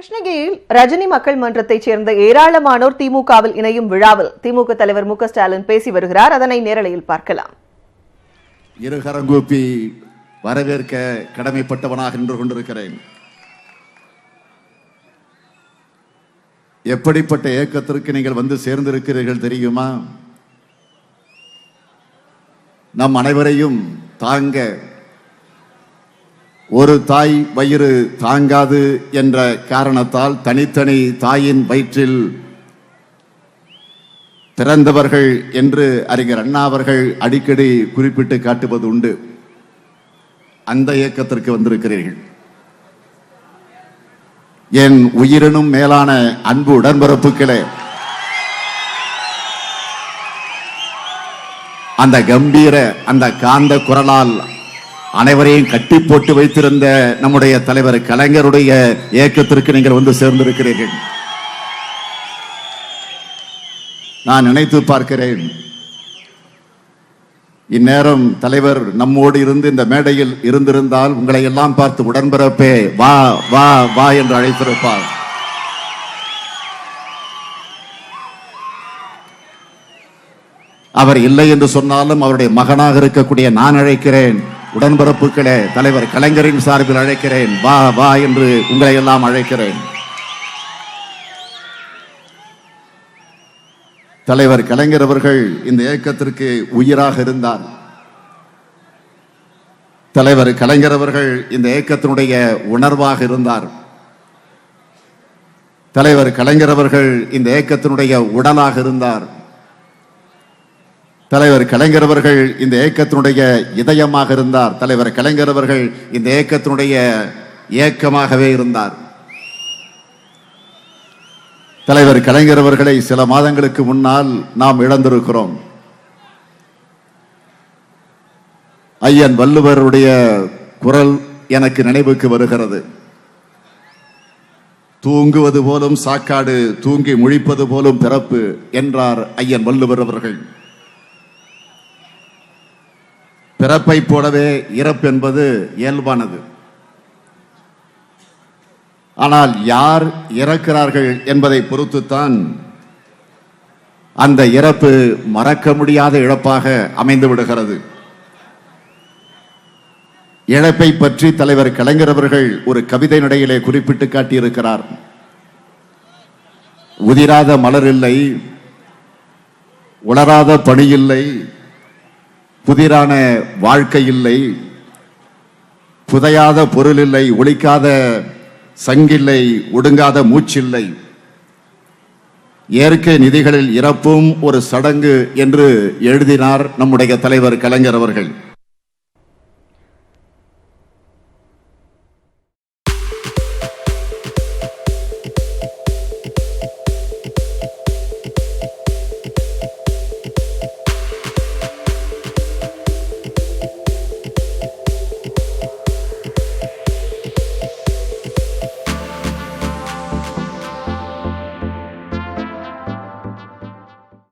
கிருஷ்ணகிரியில் ரஜினி மக்கள் மன்றத்தைச் சேர்ந்த ஏராளமானோர் திமுகவில் இணையும் விழாவில் திமுக தலைவர் மு ஸ்டாலின் பேசி வருகிறார். அதனை நேரலையில் பார்க்கலாம். இருகரங்கூப்பி வரவேற்க கடமைப்பட்டவனாக நின்று கொண்டிருக்கிறேன். எப்படிப்பட்ட இயக்கத்திற்கு நீங்கள் வந்து சேர்ந்திருக்கிறீர்கள் தெரியுமா? நம் அனைவரையும் தாங்க ஒரு தாய் வயிறு தாங்காது என்ற காரணத்தால் தனித்தனி தாயின் வயிற்றில் பிறந்தவர்கள் என்று அறிஞர் அண்ணா அவர்கள் அடிக்கடி குறிப்பிட்டு காட்டுவது உண்டு. அந்த இயக்கத்திற்கு வந்திருக்கிறீர்கள். என் உயிரினும் மேலான அன்பு உடன்பரப்புகளே அந்த கம்பீர அந்த காந்த குரலால் அனைவரையும் கட்டி போட்டு வைத்திருந்த நம்முடைய தலைவர் கலைஞருடைய இயக்கத்திற்கு நீங்கள் வந்து சேர்ந்திருக்கிறீர்கள். நான் நினைத்து பார்க்கிறேன் இந்நேரம் தலைவர் நம்மோடு இருந்து இந்த மேடையில் இருந்திருந்தால் உங்களை எல்லாம் பார்த்து உடன்பிறப்பே வா வா வா என்று அழைத்திருப்பார். அவர் இல்லை என்று சொன்னாலும் அவருடைய மகனாக இருக்கக்கூடிய நான் அழைக்கிறேன். உடன்பிறப்புகளே தலைவர் கலைஞரின் சார்பில் அழைக்கிறேன். வா வா என்று உங்களை எல்லாம் அழைக்கிறேன். தலைவர் கலைஞர் அவர்கள் இந்த இயக்கத்திற்கு உயிராக இருந்தார். தலைவர் கலைஞர் அவர்கள் இந்த இயக்கத்தினுடைய உணர்வாக இருந்தார். தலைவர் கலைஞர் அவர்கள் இந்த இயக்கத்தினுடைய உடலாக இருந்தார். தலைவர் கலைஞர் அவர்கள் இந்த இயக்கத்தினுடைய இதயமாக இருந்தார். தலைவர் கலைஞர் அவர்கள் இந்த இயக்கத்தினுடைய இயக்கமாகவே இருந்தார். தலைவர் கலைஞர் அவர்களை சில மாதங்களுக்கு முன்னால் நாம் இழந்திருக்கிறோம். ஐயன் வள்ளுவருடைய குரல் எனக்கு நினைவுக்கு வருகிறது. தூங்குவது போலும் சாக்காடு தூங்கி முழிப்பது போலும் பிறப்பு என்றார் ஐயன் வள்ளுவர் அவர்கள். பிறப்பை போலவே இறப்பு என்பது இயல்பானது. ஆனால் யார் இறக்கிறார்கள் என்பதை பொறுத்துத்தான் அந்த இறப்பு மறக்க முடியாத இழப்பாக அமைந்து விடுகிறது. இழப்பை பற்றி தலைவர் கலைஞர் அவர்கள் ஒரு கவிதை நடையிலே குறிப்பிட்டு காட்டியிருக்கிறார். உதிராத மலர் இல்லை உளராத பணி இல்லை புதிரான வாழ்க்கை இல்லை புதையாத பொருள் இல்லை ஒழிக்காத சங்கில்லை ஒடுங்காத மூச்சில்லை. இயற்கை நிதிகளில் இறப்பும் ஒரு சடங்கு என்று எழுதினார் நம்முடைய தலைவர் கலைஞர் அவர்கள்.